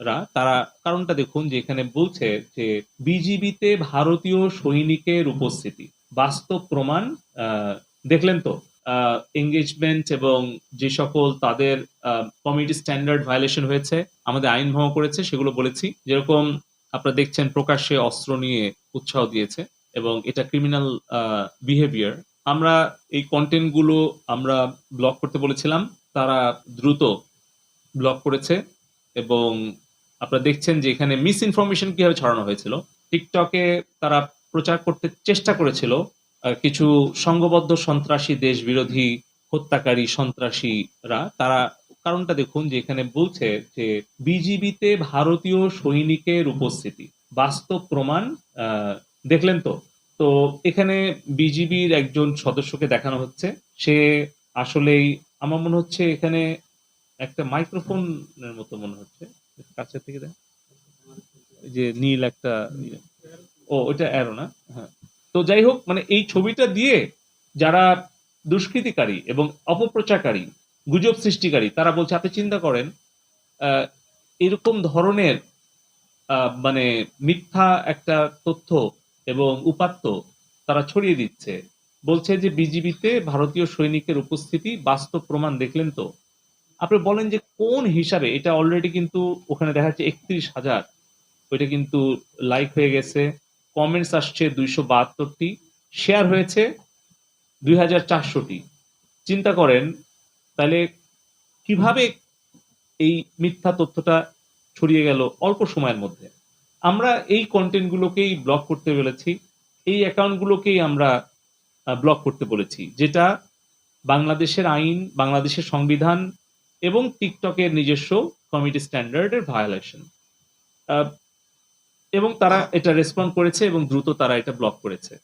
রা, তারা কারণটা দেখুন যে এখানে বলছে যে বিজিবিতে ভারতীয় সৈনিকের উপস্থিতি, বাস্তব প্রমাণ দেখলেন তো এঙ্গেজমেন্ট এবং যে সকল তাদের কমিউনিটি স্ট্যান্ডার্ড ভায়োলেশন হয়েছে, আমাদের আইন ভঙ্গ করেছে, সেগুলো বলেছি। যেরকম আপনারা দেখছেন প্রকাশ্যে অস্ত্র নিয়ে উৎসাহ দিয়েছে এবং এটা ক্রিমিনাল বিহেভিয়ার আমরা এই কন্টেন্টগুলো আমরা ব্লক করতে বলেছিলাম, তারা দ্রুত ব্লক করেছে এবং আপনারা দেখছেন যে এখানে মিস ইনফরমেশন কীভাবে ছড়ানো হয়েছিল। টিকটকে তারা প্রচার করতে চেষ্টা করেছিল কিছু সংঘবদ্ধ সন্ত্রাসী দেশ বিরোধী হত্যাকারী সন্ত্রাসীরা, তারা কারণটা দেখুন যে এখানে বলছে যে বিজিবিতে ভারতীয় সৈনিকের উপস্থিতি, বাস্তব প্রমাণ দেখলেন তো? তো এখানে বিজিবির একজন সদস্যকে দেখানো হচ্ছে। সে আসলেই, আমার মনে হচ্ছে এখানে একটা মাইক্রোফোনের মতো মনে হচ্ছে। কাছে থেকে দেখ যে নীল একটা ইয়ে। ও ওটা অ্যারো না? হ্যাঁ। তো যাই হোক মানে এই ছবিটা দিয়ে যারা দুষ্কৃতিকারী এবং অপপ্রচারকারী, গুজব সৃষ্টিকারী, তারা বলছে, আপনি চিন্তা করেন এরকম ধরনের মানে মিথ্যা একটা তথ্য এবং উপাত্ত তারা ছড়িয়ে দিচ্ছে। বলছে যে, বিজিবিতে ভারতীয় সৈনিকের উপস্থিতি বাস্তব প্রমাণ দেখলেন তো? আপনি বলেন যে কোন হিসাবে, এটা অলরেডি কিন্তু ওখানে দেখা যাচ্ছে একত্রিশ হাজার। ওইটা কিন্তু লাইক হয়ে গেছে। কমেন্টস আসছে দুইশো বাহাত্তরটি। শেয়ার হয়েছে দুই হাজার চারশোটি। চিন্তা করেন, তাহলে কীভাবে এই মিথ্যা তথ্যটা ছড়িয়ে গেল অল্প সময়ের মধ্যে? আমরা এই কন্টেন্টগুলোকেই ব্লক করতে বলেছি। এই অ্যাকাউন্টগুলোকেই আমরা ব্লক করতে বলেছি। যেটা বাংলাদেশের আইন, বাংলাদেশের সংবিধান এবং টিকটকের নিজস্ব কমিটি স্ট্যান্ডার্ডের ভায়োলেশন এবং তারা এটা রেসপন্ড করেছে এবং দ্রুত তারা এটা ব্লক করেছে।